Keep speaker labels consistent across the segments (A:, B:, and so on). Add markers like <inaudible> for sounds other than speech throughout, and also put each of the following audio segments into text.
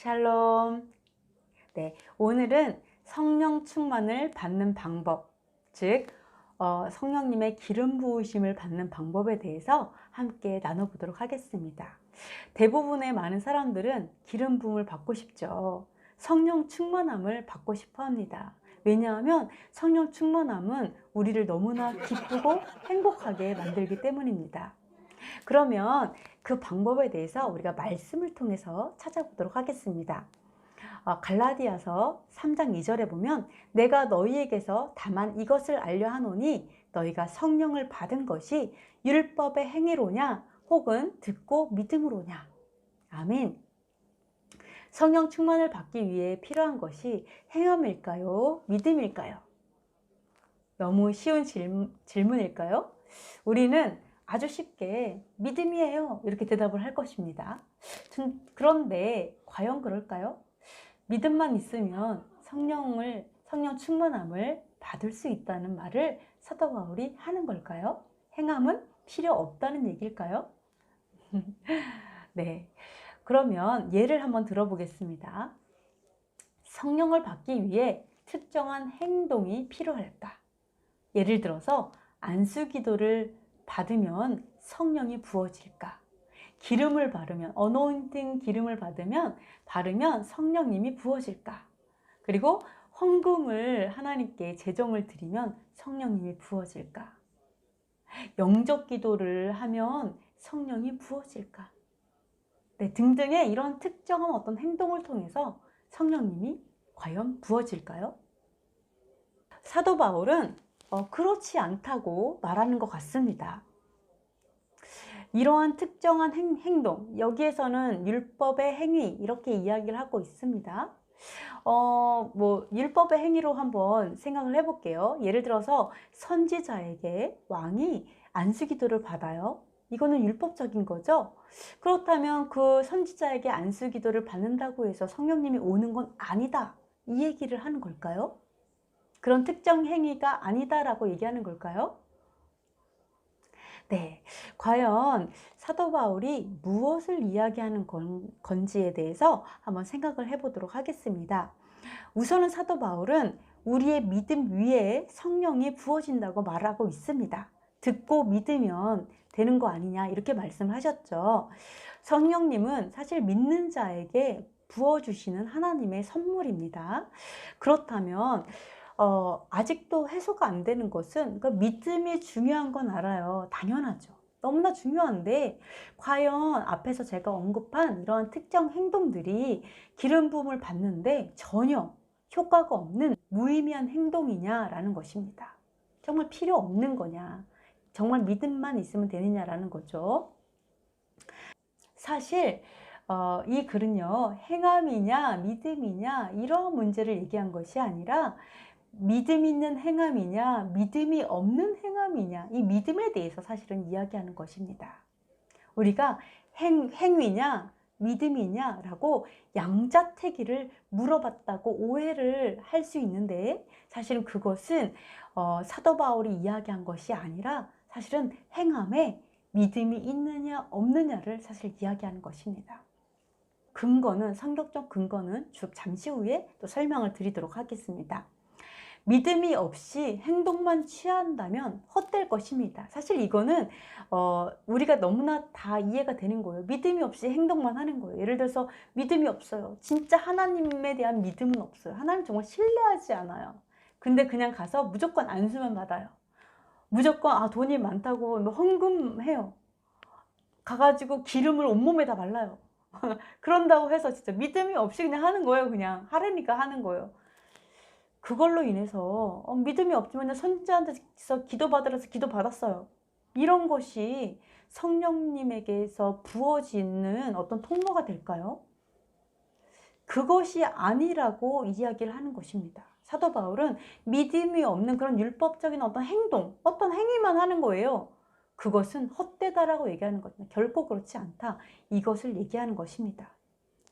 A: 샬롬. 네, 오늘은 성령 충만을 받는 방법, 즉, 어, 성령님의 기름 부으심을 받는 방법에 대해서 함께 나눠보도록 하겠습니다. 대부분의 많은 사람들은 기름 부음을 받고 싶죠. 성령 충만함을 받고 싶어 합니다. 왜냐하면 성령 충만함은 우리를 너무나 기쁘고 행복하게 만들기 때문입니다. 그러면 그 방법에 대해서 우리가 말씀을 통해서 찾아보도록 하겠습니다. 어, 갈라디아서 3장 2절에 보면 내가 너희에게서 다만 이것을 알려 하노니 너희가 성령을 받은 것이 율법의 행위로냐 혹은 듣고 믿음으로냐. 아멘. 성령 충만을 받기 위해 필요한 것이 행함일까요? 믿음일까요? 너무 쉬운 질문일까요? 우리는 아주 쉽게 믿음이에요. 이렇게 대답을 할 것입니다. 그런데 과연 그럴까요? 믿음만 있으면 성령을, 성령 충만함을 받을 수 있다는 말을 사도 바울이 하는 걸까요? 행함은 필요 없다는 얘기일까요? <laughs> 네. 그러면 예를 한번 들어보겠습니다. 성령을 받기 위해 특정한 행동이 필요할까? 예를 들어서 안수 기도를 받으면 성령이 부어질까? 기름을 바르면 어노인팅 기름을 받으면 바르면 성령님이 부어질까? 그리고 헌금을 하나님께 재정을 드리면 성령님이 부어질까? 영적 기도를 하면 성령이 부어질까? 네, 등등의 이런 특정한 어떤 행동을 통해서 성령님이 과연 부어질까요? 사도 바울은 어, 그렇지 않다고 말하는 것 같습니다. 이러한 특정한 행, 행동, 여기에서는 율법의 행위, 이렇게 이야기를 하고 있습니다. 어, 뭐, 율법의 행위로 한번 생각을 해볼게요. 예를 들어서 선지자에게 왕이 안수기도를 받아요. 이거는 율법적인 거죠. 그렇다면 그 선지자에게 안수기도를 받는다고 해서 성령님이 오는 건 아니다. 이 얘기를 하는 걸까요? 그런 특정 행위가 아니다라고 얘기하는 걸까요? 네. 과연 사도 바울이 무엇을 이야기하는 건, 건지에 대해서 한번 생각을 해보도록 하겠습니다. 우선은 사도 바울은 우리의 믿음 위에 성령이 부어진다고 말하고 있습니다. 듣고 믿으면 되는 거 아니냐 이렇게 말씀을 하셨죠. 성령님은 사실 믿는 자에게 부어주시는 하나님의 선물입니다. 그렇다면 어, 아직도 해소가 안 되는 것은 그 믿음이 중요한 건 알아요. 당연하죠. 너무나 중요한데 과연 앞에서 제가 언급한 이런 특정 행동들이 기름 부음을 받는데 전혀 효과가 없는 무의미한 행동이냐라는 것입니다. 정말 필요 없는 거냐? 정말 믿음만 있으면 되느냐라는 거죠. 사실 어, 이 글은요 행함이냐 믿음이냐 이런 문제를 얘기한 것이 아니라 믿음 있는 행함이냐, 믿음이 없는 행함이냐, 이 믿음에 대해서 사실은 이야기하는 것입니다. 우리가 행, 행위냐, 믿음이냐라고 양자택일을 물어봤다고 오해를 할 수 있는데 사실은 그것은 어, 사도 바울이 이야기한 것이 아니라 사실은 행함에 믿음이 있느냐 없느냐를 사실 이야기하는 것입니다. 근거는 성격적 근거는 잠시 후에 또 설명을 드리도록 하겠습니다. 믿음이 없이 행동만 취한다면 헛될 것입니다. 사실 이거는 어, 우리가 너무나 다 이해가 되는 거예요. 믿음이 없이 행동만 하는 거예요. 예를 들어서 믿음이 없어요. 진짜 하나님에 대한 믿음은 없어요. 하나님 정말 신뢰하지 않아요. 근데 그냥 가서 무조건 안수만 받아요. 무조건 아 돈이 많다고 뭐 헌금해요. 가가지고 기름을 온몸에다 발라요. <laughs> 그런다고 해서 진짜 믿음이 없이 그냥 하는 거예요. 그냥 하려니까 하는 거예요. 그걸로 인해서 어, 믿음이 없지만 선지자한테서 기도받으라서 기도받았어요. 이런 것이 성령님에게서 부어지는 어떤 통로가 될까요? 그것이 아니라고 이야기를 하는 것입니다. 사도 바울은 믿음이 없는 그런 율법적인 어떤 행동, 어떤 행위만 하는 거예요. 그것은 헛되다라고 얘기하는 것입니다. 결코 그렇지 않다. 이것을 얘기하는 것입니다.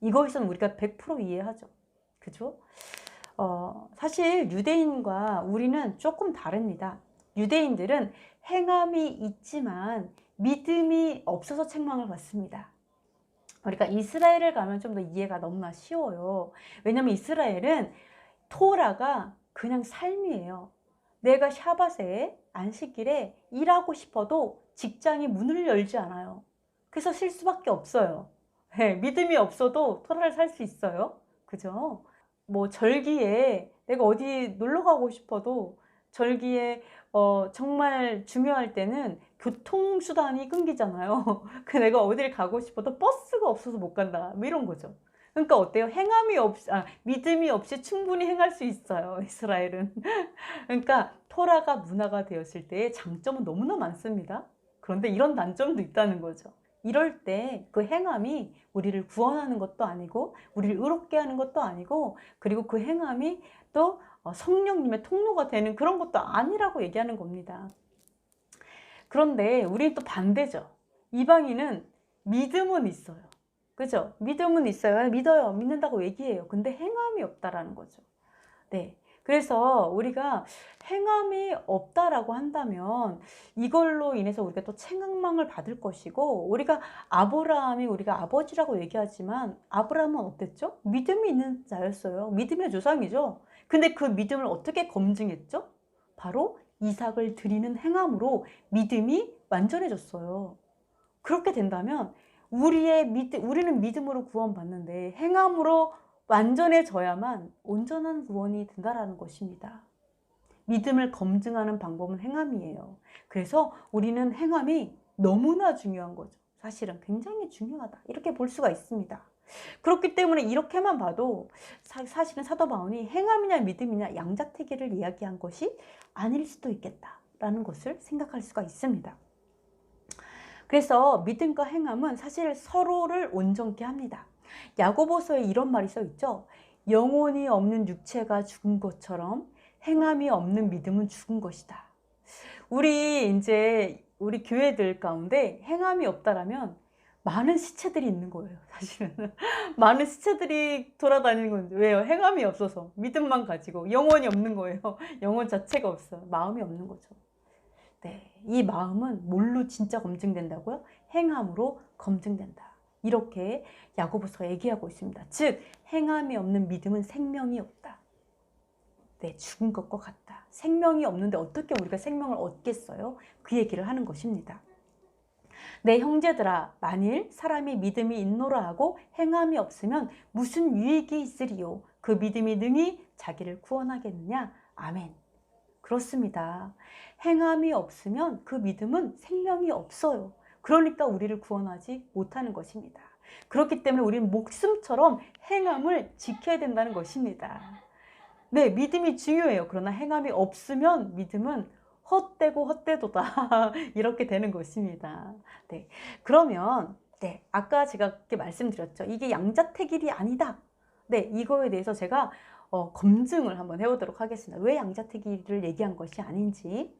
A: 이것은 우리가 100% 이해하죠. 그죠? 어, 사실 유대인과 우리는 조금 다릅니다. 유대인들은 행함이 있지만 믿음이 없어서 책망을 받습니다. 그러니까 이스라엘을 가면 좀 더 이해가 너무나 쉬워요. 왜냐면 이스라엘은 토라가 그냥 삶이에요. 내가 샤바세 안식일에 일하고 싶어도 직장이 문을 열지 않아요. 그래서 쉴 수밖에 없어요. 네, 믿음이 없어도 토라를 살 수 있어요. 그죠? 뭐 절기에 내가 어디 놀러 가고 싶어도 절기에 어, 정말 중요할 때는 교통수단이 끊기잖아요. <laughs> 그 내가 어디를 가고 싶어도 버스가 없어서 못 간다. 뭐 이런 거죠. 그러니까 어때요? 행함이 없, 아, 믿음이 없이 충분히 행할 수 있어요. <laughs> 이스라엘은. 그러니까 토라가 문화가 되었을 때의 장점은 너무나 많습니다. 그런데 이런 단점도 있다는 거죠. 이럴 때 그 행함이 우리를 구원하는 것도 아니고 우리를 의롭게 하는 것도 아니고 그리고 그 행함이 또 어, 성령님의 통로가 되는 그런 것도 아니라고 얘기하는 겁니다. 그런데 우리는 또 반대죠. 이방인은 믿음은 있어요. 그죠? 믿음은 있어요. 믿어요. 믿는다고 얘기해요. 근데 행함이 없다라는 거죠. 네. 그래서 우리가 행함이 없다라고 한다면 이걸로 인해서 우리가 또 책망을 받을 것이고 우리가 아브라함이 우리가 아버지라고 얘기하지만 아브라함은 어땠죠? 믿음이 있는 자였어요. 믿음의 조상이죠. 근데 그 믿음을 어떻게 검증했죠? 바로 이삭을 드리는 행함으로 믿음이 완전해졌어요. 그렇게 된다면 우리의 믿 우리는 믿음으로 구원받는데 행함으로 완전해져야만 온전한 구원이 된다라는 것입니다. 믿음을 검증하는 방법은 행함이에요. 그래서 우리는 행함이 너무나 중요한 거죠. 사실은 굉장히 중요하다. 이렇게 볼 수가 있습니다. 그렇기 때문에 이렇게만 봐도 사, 실은 사도 바울이 행함이냐 믿음이냐 양자택일을 이야기한 것이 아닐 수도 있겠다라는 것을 생각할 수가 있습니다. 그래서 믿음과 행함은 사실 서로를 온전케 합니다. 야고보서에 이런 말이 써 있죠. 영혼이 없는 육체가 죽은 것처럼 행함이 없는 믿음은 죽은 것이다. 우리 이제 우리 교회들 가운데 행함이 없다라면 많은 시체들이 있는 거예요. 사실은 <laughs> 많은 시체들이 돌아다니는 건데 왜요? 행함이 없어서 믿음만 가지고 영혼이 없는 거예요. <laughs> 영혼 자체가 없어. 마음이 없는 거죠. 네, 이 마음은 뭘로 진짜 검증된다고요? 행함으로 검증된다. 이렇게 야고보서가 얘기하고 있습니다. 즉 행함이 없는 믿음은 생명이 없다. 네, 죽은 것과 같다. 생명이 없는데 어떻게 우리가 생명을 얻겠어요? 그 얘기를 하는 것입니다. 내 형제들아 만일 사람이 믿음이 있노라 하고 행함이 없으면 무슨 유익이 있으리요? 그 믿음이 능히 자기를 구원하겠느냐? 아멘. 그렇습니다. 행함이 없으면 그 믿음은 생명이 없어요. 그러니까 우리를 구원하지 못하는 것입니다. 그렇기 때문에 우리는 목숨처럼 행함을 지켜야 된다는 것입니다. 네, 믿음이 중요해요. 그러나 행함이 없으면 믿음은 헛되고 헛되도다. <laughs> 이렇게 되는 것입니다. 네. 그러면, 네. 아까 제가 그렇게 말씀드렸죠. 이게 양자택일이 아니다. 네. 이거에 대해서 제가 어, 검증을 한번 해보도록 하겠습니다. 왜 양자택일을 얘기한 것이 아닌지.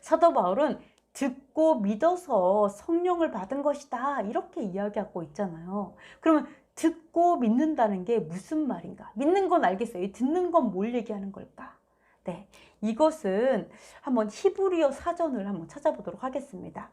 A: 사도 바울은 듣고 믿어서 성령을 받은 것이다. 이렇게 이야기하고 있잖아요. 그러면 듣고 믿는다는 게 무슨 말인가? 믿는 건 알겠어요. 듣는 건 뭘 얘기하는 걸까? 네. 이것은 한번 히브리어 사전을 한번 찾아보도록 하겠습니다.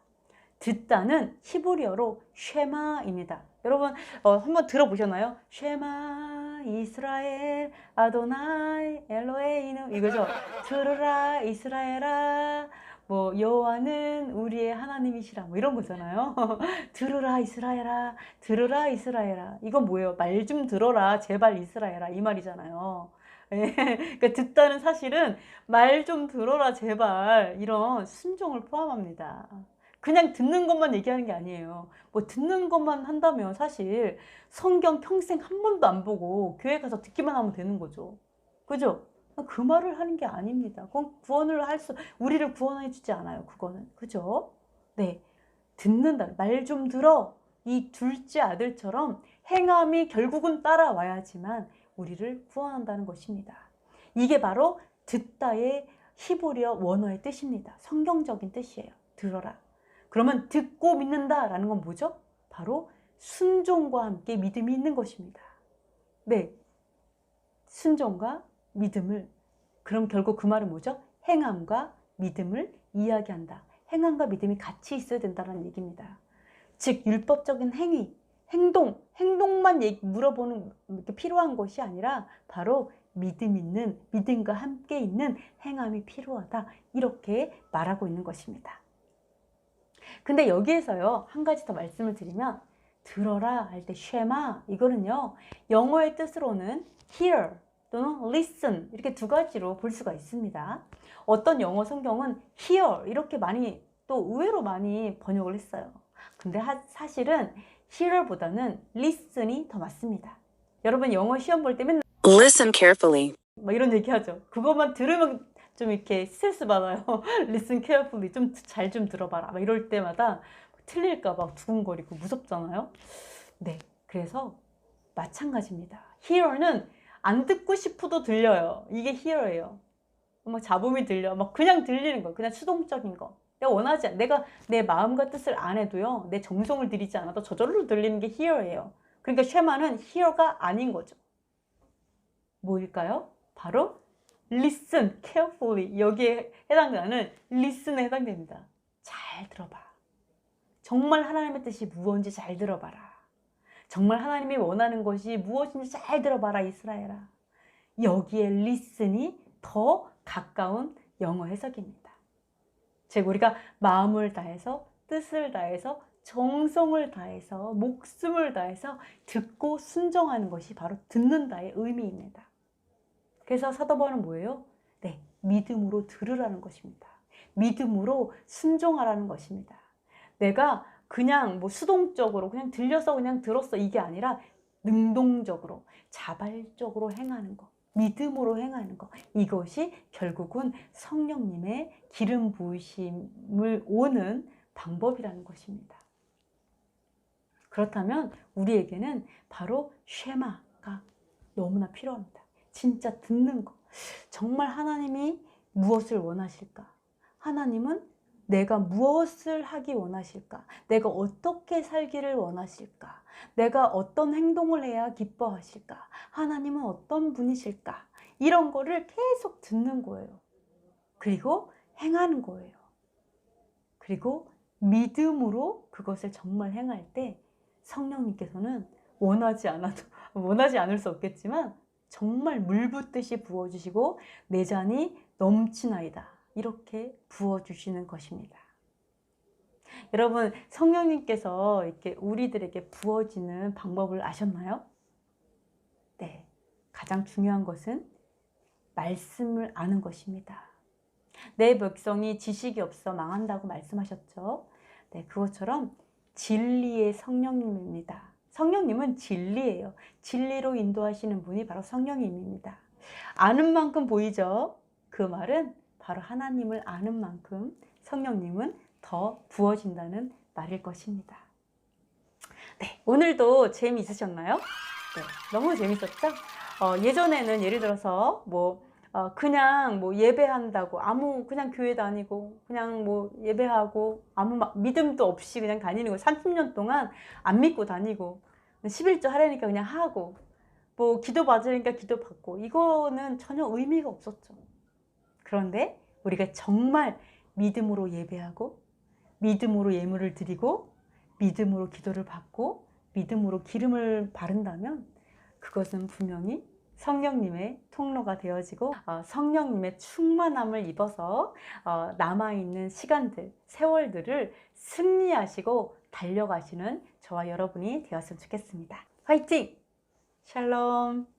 A: 듣다는 히브리어로 쉐마입니다. 여러분 어, 한번 들어보셨나요? 쉐마 이스라엘 아도나이 엘로에이누 이거죠. <laughs> 들으라 이스라엘아 뭐 여호와는 우리의 하나님이시라 뭐 이런 거잖아요. <laughs> 들으라 이스라엘아, 들으라 이스라엘아. 이건 뭐예요? 말 좀 들어라 제발 이스라엘아 이 말이잖아요. 예, 그러니까 듣다는 사실은 말 좀 들어라 제발 이런 순종을 포함합니다. 그냥 듣는 것만 얘기하는 게 아니에요. 뭐 듣는 것만 한다면 사실 성경 평생 한 번도 안 보고 교회 가서 듣기만 하면 되는 거죠. 그죠? 그 말을 하는 게 아닙니다. 그건 구원을 할 수, 우리를 구원해 주지 않아요. 그거는. 그죠? 네. 듣는다. 말 좀 들어. 이 둘째 아들처럼 행함이 결국은 따라와야지만 우리를 구원한다는 것입니다. 이게 바로 듣다의 히브리어 원어의 뜻입니다. 성경적인 뜻이에요. 들어라. 그러면 듣고 믿는다라는 건 뭐죠? 바로 순종과 함께 믿음이 있는 것입니다. 네. 순종과 믿음을 그럼 결국 그 말은 뭐죠? 행함과 믿음을 이야기한다. 행함과 믿음이 같이 있어야 된다는 얘기입니다. 즉 율법적인 행위, 행동, 행동만 물어보는 게 필요한 것이 아니라 바로 믿음 있는, 믿음과 함께 있는 행함이 필요하다. 이렇게 말하고 있는 것입니다. 근데 여기에서요, 한 가지 더 말씀을 드리면, 들어라 할 때 쉐마, 이거는요, 영어의 뜻으로는 hear 또는 listen 이렇게 두 가지로 볼 수가 있습니다. 어떤 영어 성경은 hear 이렇게 많이 또 의외로 많이 번역을 했어요. 근데 하- 사실은 hear보다는 listen이 더 맞습니다. 여러분 영어 시험 볼때 맨날
B: Listen carefully.
A: 막 이런 얘기 하죠. 그것만 들으면 좀 이렇게 스트레스 받아요. <laughs> listen carefully 좀 잘 좀 들어봐라. 막 이럴 때마다 틀릴까 봐 두근거리고 무섭잖아요. 네. 그래서 마찬가지입니다. hear는 안 듣고 싶어도 들려요. 이게 hear예요. 막 잡음이 들려. 막 그냥 들리는 거. 그냥 수동적인 거. 내가 원하지 않, 내가 내 마음과 뜻을 안 해도요. 내 정성을 들이지 않아도 저절로 들리는 게 hear예요. 그러니까 쉐마는 hear가 아닌 거죠. 뭐일까요? 바로 listen carefully 여기에 해당되는 listen에 해당됩니다. 잘 들어봐. 정말 하나님의 뜻이 무엇인지 잘 들어봐라. 정말 하나님이 원하는 것이 무엇인지 잘 들어봐라 이스라엘아. 여기에 listen이 더 가까운 영어 해석입니다. 즉 우리가 마음을 다해서 뜻을 다해서 정성을 다해서 목숨을 다해서 듣고 순종하는 것이 바로 듣는다의 의미입니다. 그래서 사도바울은 뭐예요? 네, 믿음으로 들으라는 것입니다. 믿음으로 순종하라는 것입니다. 내가 그냥 뭐 수동적으로 그냥 들려서 그냥 들었어 이게 아니라 능동적으로 자발적으로 행하는 것. 믿음으로 행하는 것. 이것이 결국은 성령님의 기름 부으심을 오는 방법이라는 것입니다. 그렇다면 우리에게는 바로 쉐마가 너무나 필요합니다. 진짜 듣는 거. 정말 하나님이 무엇을 원하실까? 하나님은 내가 무엇을 하기 원하실까? 내가 어떻게 살기를 원하실까? 내가 어떤 행동을 해야 기뻐하실까? 하나님은 어떤 분이실까? 이런 거를 계속 듣는 거예요. 그리고 행하는 거예요. 그리고 믿음으로 그것을 정말 행할 때 성령님께서는 원하지 않아도, <laughs> 원하지 않을 수 없겠지만 정말 물 붓듯이 부어주시고 내 잔이 넘치나이다. 이렇게 부어주시는 것입니다. 여러분, 성령님께서 이렇게 우리들에게 부어지는 방법을 아셨나요? 네. 가장 중요한 것은 말씀을 아는 것입니다. 내 백성이 지식이 없어 망한다고 말씀하셨죠. 네, 그것처럼 진리의 성령님입니다. 성령님은 진리예요. 진리로 인도하시는 분이 바로 성령님입니다. 아는 만큼 보이죠? 그 말은 바로 하나님을 아는 만큼 성령님은 더 부어진다는 말일 것입니다. 네, 오늘도 재미있으셨나요? 네, 너무 재밌었죠? 어, 예전에는 예를 들어서 뭐 어, 그냥 뭐 예배한다고 아무 그냥 교회 다니고 그냥 뭐 예배하고 아무 막 믿음도 없이 그냥 다니는 거 30년 동안 안 믿고 다니고 11조 하려니까 그냥 하고 뭐 기도 받으니까 기도 받고 이거는 전혀 의미가 없었죠. 그런데 우리가 정말 믿음으로 예배하고 믿음으로 예물을 드리고 믿음으로 기도를 받고 믿음으로 기름을 바른다면 그것은 분명히 성령님의 통로가 되어지고 어, 성령님의 충만함을 입어서 어, 남아있는 시간들, 세월들을 승리하시고 달려가시는 저와 여러분이 되었으면 좋겠습니다. 화이팅! 샬롬!